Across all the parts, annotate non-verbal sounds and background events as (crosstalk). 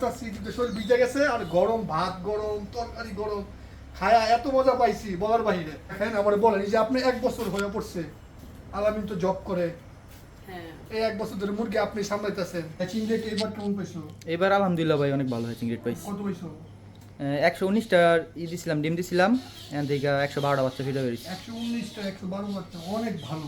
ঘামতাছি কিন্তু শরীর ভিজে গেছে আর গরম ভাত গরম তরকারি গরম। খায়া এত মজা পাইছি বলার বাহিরে। হ্যাঁ আমার বলেন যে আপনি এক বছর হয়ে পড়ছে। আলামিন তো জব করে। হ্যাঁ। এই এক বছর ধরে মুরগি আপনি সামলাইতেছেন। চিংড়িকে এবার কেমন পাইছো? এবার আলহামদুলিল্লাহ ভাই অনেক ভালো পাইছি। কত পাইছো? একশো উনিশটার ই দিছিলাম ডিম দিছিলাম এখান থেকে একশো বারোটা বাচ্চা ফিরে বেরিয়েছে। একশো উনিশটা একশো বারো বাচ্চা অনেক ভালো।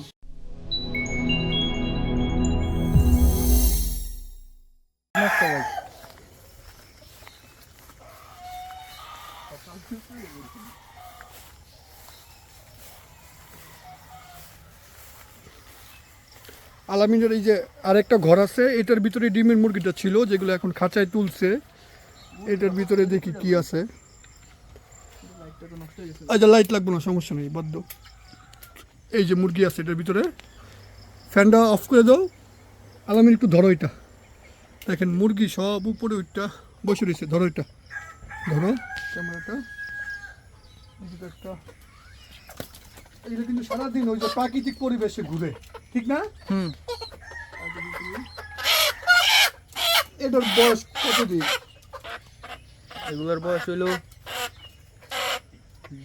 আলামিনের এই যে আরেকটা ঘর আছে, এটার ভিতরে ডিমের মুরগিটা ছিল, যেগুলো এখন খাঁচায় তুলছে। এটার ভিতরে দেখি কি আছে। আচ্ছা লাইট লাগবে না, সমস্যা নেই বাধ্য এই যে মুরগি আছে এটার ভিতরে। ফ্যানটা অফ করে দাও। আলামিন, একটু ধরো এটা। দেখেন, মুরগি সব উপরে ওইটা বসে রয়েছে, ধরো এটা। ধরো, ক্যামেরাটা। এদিকে একটা এটা কিন্তু সারাদিন ওই যে প্রাকৃতিক পরিবেশে ঘুরে ঠিক না? হুম। এটার বয়স কতদিন? এগুলোর বয়স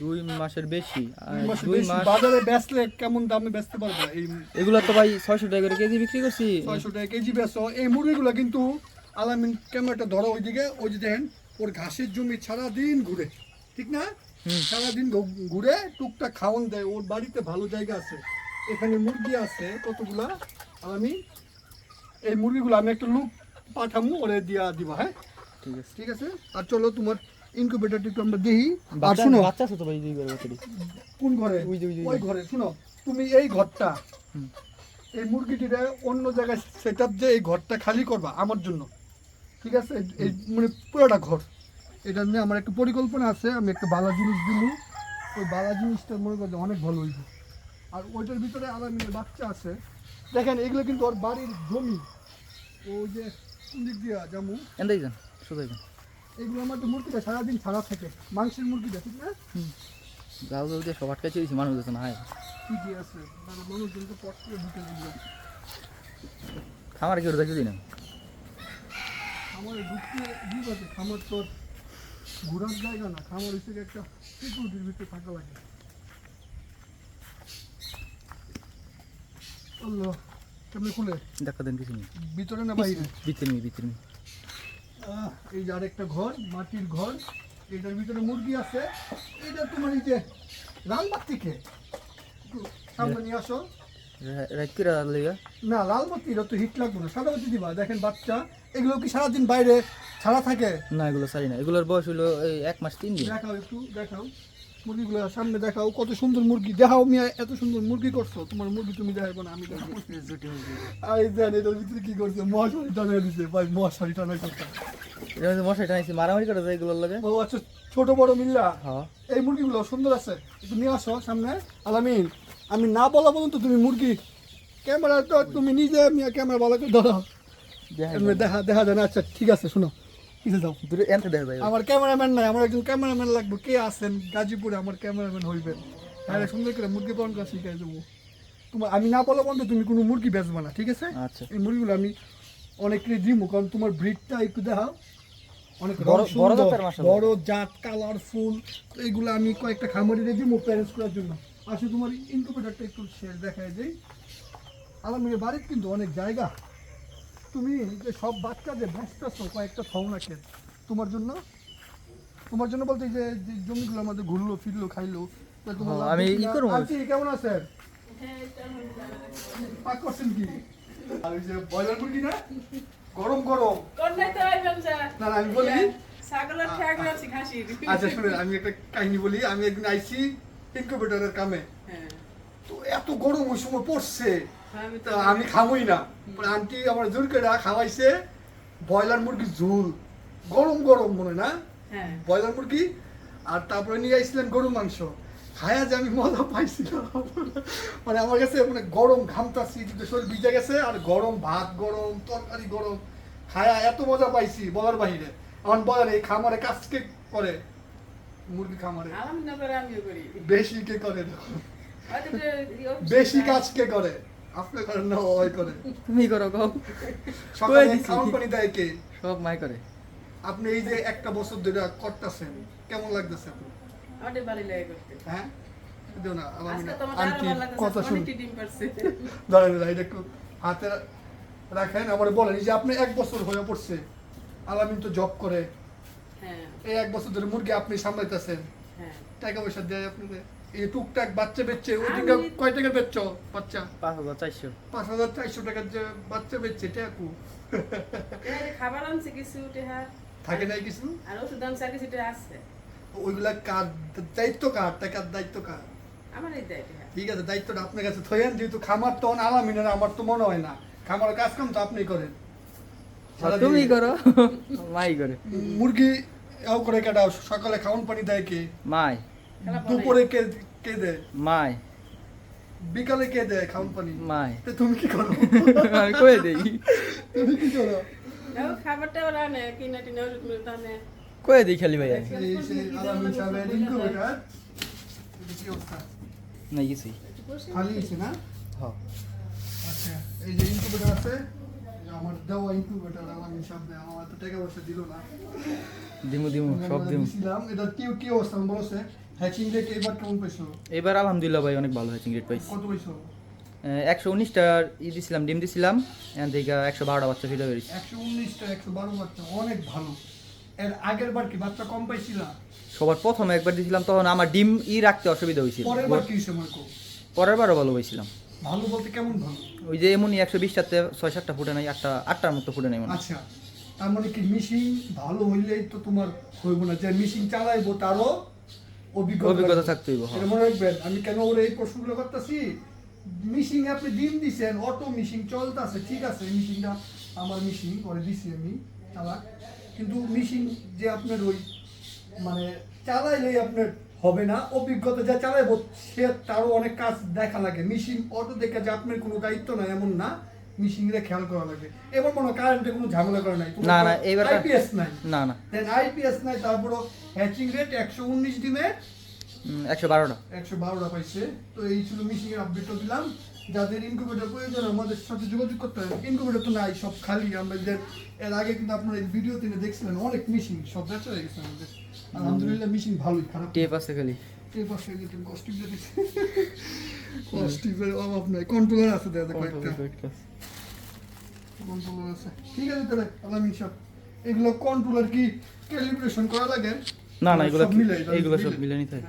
দুই মাসের বেশি দুই। মাস বাজারে বেচলে কেমন দামে বেচতে পারবে? এই এগুলো তো ভাই ছয়শো টাকা করে কেজি বিক্রি করছি। ছয়শো টাকা কেজি বেচো। এই মুরগিগুলো কিন্তু আলামিন ক্যামেরাটা ধরো ওইদিকে ওই যে দেখেন ওর ঘাসের জমি সারাদিন ঘুরে ঠিক না। সারাদিন ঘুরে টুকটাক খাওয়ান দেয়। ওর বাড়িতে ভালো জায়গা আছে। এখানে মুরগি আছে কতগুলা? আমি এই মুরগিগুলো আমি একটা লুক পাঠামু ওরে দিয়া দিবা হ্যাঁ? ঠিক আছে। ঠিক আছে? আর চলো তোমার ইনকিউবেটরটা একটু আমরা দেখি। আর শুনো। বাচ্চা আছে তো ভাই দুই করে বাচ্চাটি। কোন ঘরে? ওই যে, ওই ঘরে। শুনো তুমি এই ঘরটা এই মুরগিটিরে অন্য জায়গায় সেট আপ যে এই ঘরটা খালি করবা আমার জন্য। ঠিক আছে? এই- এই মানে পুরোটা ঘর। এটা নিয়ে আমার একটা পরিকল্পনা আছে আমি একটা বালা জিনিস দিব। ওই বালা জিনিসটা মনে করতে অনেক ভালো হইবে। আর ওইটার ভিতরে আবার আলামিনের বাচ্চা আছে। দেখেন এগুলো কিন্তু ওর বাড়ির জমি। ওই যে দিক দিয়া জামু? এন্দাই যান সোজাই যান এগুলো আমার তো মুরগিটা সারাদিন ছাড়া থাকে। মাংসের মুরগিটা ঠিক না? গাও গাও দিয়ে সব আটকাই দিয়েছি মানুষ না হায়। ঠিকই আছে। মানে মানুষজন তো পট করে ঢুকে দিল খামার কেউ দেখি দিন আমার ঢুকতে ঠিক আছে খামার তোর ঘোরার জায়গা না খামার হিসেবে একটা সিকিউরিটির ভিতরে থাকা লাগে। আল্লাহ কেমনি খুলে? দেখা দেন কিছু ভিতরে না বাইরে? ভিতরে ভিতরে এই যে আরেকটা ঘর মাটির ঘর এটার ভিতরে মুরগি আছে। এটা তোমার এই যে লালবাগ থেকে। সামনে নিয়ে আসো। না লাল বাতি এটা তো হিট লাগবে না সাদা বাতি দিবা। দেখেন বাচ্চা এগুলো কি সারাদিন বাইরে ছাড়া থাকে? না এগুলো সারি না। এগুলোর বয়স এই এক মাস তিন দিন। দেখাও একটু দেখাও। মুরগিগুলো সামনে দেখাও কত সুন্দর মুরগি। দেখাও মিয়া এত সুন্দর মুরগি করছ। তোমার মুরগি তুমি দেখাবো না আমি দেখাবো। আই দেন এটার ভিতরে কি করছে? মশারি টানাই দিছে। ভাই মশারি টানাই করছে এটা মশাই টানাইছি মারামারি করে যায় এগুলোর লাগে। ও আচ্ছা ছোট বড় মিল্লা? হ্যাঁ। এই মুরগিগুলো সুন্দর আছে? একটু নিয়ে আসো সামনে। আলামিন আমি না বলা পর্যন্ত তুমি মুরগি ক্যামেরা তো তুমি নিজে মিয়া ক্যামেরা বলা করে ধরো। দেখা দেখা যায় না। আচ্ছা ঠিক আছে শোনো। দূরে এনতে আমার ক্যামেরাম্যান নাই আমার একজন ক্যামেরাম্যান লাগবে। কে আছেন? গাজীপুরে আমার ক্যামেরাম্যান হইবেন আরে সুন্দর করে মুরগি পালন করা শিখাই দেবো। তোমার আমি না বলা বন্ধু তুমি কোনো মুরগি বেচবা না ঠিক আছে? আচ্ছা। এই মুরগিগুলো আমি অনেককে দিব কারণ তোমার ব্রিডটা একটু দেখাও। অনেক বড়- জাত কালারফুল এগুলো আমি কয়েকটা খামারি খামারিরে দিব প্যারেন্টস করার জন্য। আসলে তোমার ইনকুবেটারটা একটু শেয়ার দেখায় দেই। আলমীর বাড়ির কিন্তু অনেক জায়গা। তুমি যে সব বাচ্চা যে ব্যস্ত কয়েকটা থাও না কেন তোমার জন্য? তোমার জন্য বলতে যে যে জমিগুলো আমাদের ঘুরলো ফিরলো খাইলো লাভ আমি ই? করব। কেমন আছেন হ্যাঁ পাক করছেন কি? আর ওই যে ব্রয়লার মুরগি না? গরম গরম। কোনটাই তো আইবেন যা। না, না, আমি বলি। আছে আচ্ছা শুনেন আমি একটা কাহিনী বলি। আমি একদিন আইছি ইনকিউবেটরের কামে। হ্যাঁ। তো এত গরম ওই সময় পড়ছে। তা আমি খামই না। আন্টি আমার জোর করে খাওয়াইছে ব্রয়লার মুরগির ঝোল গরম গরম মনে না? হ্যাঁ। ব্রয়লার মুরগি আর তারপরে নিয়ে আসছিলেন গরু মাংস। খায়া যে আমি মজা পাইছিলাম। মানে আমার কাছে মানে গরম ঘামতাছি কিন্তু শরীর ভিজে গেছে আর গরম ভাত গরম তরকারি গরম। খায়া এত মজা পাইছি বলার বাহিরে। আমার বলার এই খামারে কাজ কে করে? মুরগি খামারে। বেশি কে করে ইয়ে বেশি যায়। কাজ কে করে? আপনি করেন না ওই করে। তুমি করো কও। সকালে দিছি। খাওয়ান পানি দেয় কে? সব মাই করে। আপনি এই যে একটা বছর ধরে করতেছেন কেমন লাগতেছে আপনার? আমাদের বাড়ি লাগে করতে। হ্যাঁ? দিও না আন্টি এটা হাতে রাখেন আবার বলেন এই যে আপনি এক বছর হয়ে পড়ছে আলামিন তো জব করে। হ্যাঁ। এই এক বছর ধরে মুরগি আপনি সামলাইতেছেন। হ্যাঁ। টাকা পয়সা দেয় আপনাদের টুকটাক বাচ্চা বেচছে। ওই দিনকে কয় টাকা বেচছো বাচ্চা? পাঁচ হাজার চারশো। পাঁচ হাজার চারশো টাকার যে বাচ্চা বেচছে টাকু খাবার আনছে কিছু টেহা। থাকে নাই কিছু? আর ওষুধ আনছে আর কিছু টেহা আছে। ওইগুলা কার দায়িত্ব কার? টাকার দায়িত্ব কার? আমার এই দেয় ঠিক আছে দায়িত্বটা আপনার কাছে থয়েন যেহেতু খামার তো আলামিনের আমার তো মনে হয় না। খামার কাজ কাম তো আপনি করেন। তুমি করো মাই করে। মুরগি এও করে কেটা সকালে খাওয়ান পানি দেয় কে? মাই। দুপুরে কে কে দেয়? মাই বিকালে কে দেয় খাওয়ান পানি মাই তে তুমি কি করো? (laughs) আমি কয়ে দেই। তুমি কি করো? খাবারটা ওরা আনে কিনা টিনা ওষুধ আনে। কয়ে দিই খালি ভাইয়া। এটা না কিছুই খালি আছে না? হ্যাঁ আচ্ছা এই যে ইনকিউবেটর আছে আমার দেওয়া ইনকিউবেটর সাহেব দেয়, আমার তো টাকা পয়সা দিল না। দিমু দিমু সব দিমু। দিছিলাম এটা কি কি অবস্থা বলছে হ্যাচিং রেট এবার কেমন পাইছো? এবার আলহামদুলিল্লাহ ভাই অনেক ভালো হয়েছে গ্রেড পাইছি কত পাইছো? একশো উনিশটার ই দিছিলাম ডিম দিছিলাম এখান থেকে একশো বারোটা বাচ্চা ফিরে বেরিয়েছি। একশো উনিশটা একশো বারো বাচ্চা অনেক ভালো। এর আগের বার কি বাচ্চা কম পাইছিল? সবার প্রথমে একবার দিছিলাম তখন আমার ডিম ই রাখতে অসুবিধা হয়েছিল। পরের বার কি হয়েছে পরের বারও ভালো ভালো বলতে কেমন ভালো? ওই যে এমনই একশো বিশটাতে ছয় সাতটা ফুটে নাই আটটা আটটার মতো ফুটে নাই আচ্ছা তার মানে কি মিশিং ভালো হইলেই তো তোমার হইব না যে মিশিং চালাইবো তারও অভিজ্ঞতা থাকতে হইব, হ্যাঁ। মনে রাখবেন আমি কেন ওর এই প্রশ্নগুলো করতেছি? মিশিং আপনি দিন দিছেন অটো মিশিং চলতেছে ঠিক আছে মিশিংটা আমার মিশিং করে দিছি আমি চালাক। কিন্তু মিশিং যে আপনার ওই মানে চালাইলেই আপনার হবে না অভিজ্ঞতা যা চালাইবো সে তারও অনেক কাজ দেখা লাগে। মিশিং অটো দেখে যে আপনার কোনো দায়িত্ব নাই এমন না। মিশিং রে খেয়াল করা লাগে। এবার মনে কারেন্টে কোনো ঝামেলা করে নাই। না, না, এবার- আইপিএস নাই। না না। দেন আইপিএস নাই তারপরও হ্যাচিং রেট একশো উনিশ ডিমে। একশো বারোটা। একশো বারোটা পাইছে। তো এই ছিল দিলাম। যাদের ইনকিউবেটর প্রয়োজন আমাদের সাথে যোগাযোগ করতে হবে। ইনকিউবেটর তো নাই সব খালি। আমরা যে এর আগে কিন্তু আপনারা এই ভিডিও তিনি দেখছিলেন অনেক মিশিং সব হয়ে গেছে আমাদের। আলহামদুলিল্লাহ মিশিং ভালোই খারাপ টেপ আছে খালি। টেপ আছে কস্টিপ (laughs) অভাব নাই। কন্ট্রোলার আছে দাদা কয়েকটা কন্ট্রোলার আছে ঠিক আছে তাহলে আলামিন সাহেব এগুলো কন্ট্রোলার কি ক্যালিব্রেশন করা লাগে না না এগুলো সব এইগুলো সব মিলে। নিতে হয়।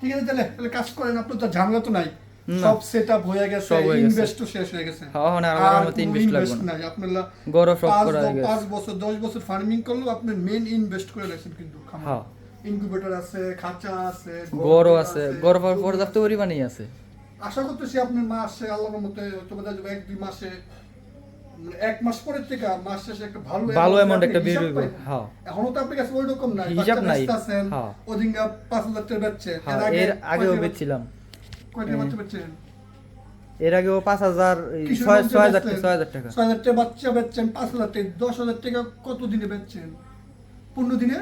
ঠিক আছে তাহলে তাহলে কাজ করেন আপনার তো ঝামেলা তো নাই সব হয়ে গেছে সব ইনভেস্টও শেষ হয়ে গেছে হ্যাঁ, হ্যাঁ, আর আমার মতো invest লাগবে না। আপনার গরো সব করা হয়ে গেছে। পাঁচ বছর দশ বছর ফার্মিং করলেও আপনি মেন ইনভেস্ট করে রাখছেন কিন্তু হ্যাঁ। ইনকিউবেটর আছে খাঁচা আছে গরও আছে গড় পর্যাপ্ত পরিমাণেই আছে আশা করতেছি আপনার মাসে আল্লাহর মতে তোমাদের এক দুই মাসে এক মাস পরের থেকে মাস শেষে একটা ভালো ভালো amount একটা বের হইব, হ্যাঁ। এখনও তো আপনার কাছে ওই রকম নাই হিসাব নাই, হ্যাঁ। টাকা বেচছে হ্যাঁ এর আগেও বেচছিলাম। কয়টা বাচ্চা বেচছেন? এর আগেও পাঁচ হাজার ছয় হাজার ছয় হাজার টাকা। ছয় হাজার টাকা বাচ্চা বেচছেন পাঁচ হাজার টাকা দশ হাজার টাকা কত দিনে বেচছেন? পনেরো দিনে?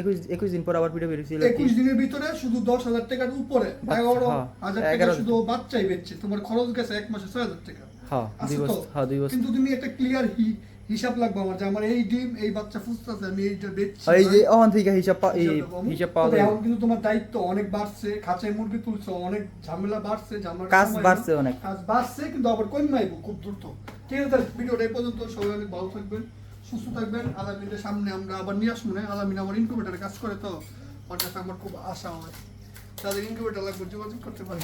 একুশ একুশ দিন পর আবার ভিডিও বেরিয়েছিল একুশ দিনের ভিতরে শুধু দশ হাজার টাকার উপরে এগারো হাজার টাকা শুধু বাচ্চাই বেচছে তোমার খরচ গেছে এক মাসে ছয় হাজার টাকা। হ্যাঁ দুই তো? হ্যাঁ দুই বছর। কিন্তু তুমি একটা ক্লিয়ার হিসাব লাগবে আমার যে আমার এই ডিম এই বাচ্চা ফুসতেছে আমি এইটা বেচছি এই যে ওখান থেকে হিসাব এই হিসাব দেবো আমি। হিসাব পাওয়া যায়। এখন কিন্তু তোমার দায়িত্ব অনেক বাড়ছে খাঁচায় মুরগি তুলছো অনেক ঝামেলা বাড়ছে ঝামেলা কাজ বাড়ছে অনেক। কাজ বাড়ছে কিন্তু আবার কমাইবো খুব দ্রুত। ঠিক আছে ভিডিওটা এই পর্যন্ত সবাই অনেক ভালো থাকবেন সুস্থ থাকবেন। আলামিনের সামনে আমরা আবার নিয়ে আসব না আলামিন আমার ইনকিউবেটারে কাজ করে তো ওর কাছে আমার খুব আশা হয়। তাদের ইনকিউবেটার লাগবে যোগাযোগ করতে পারে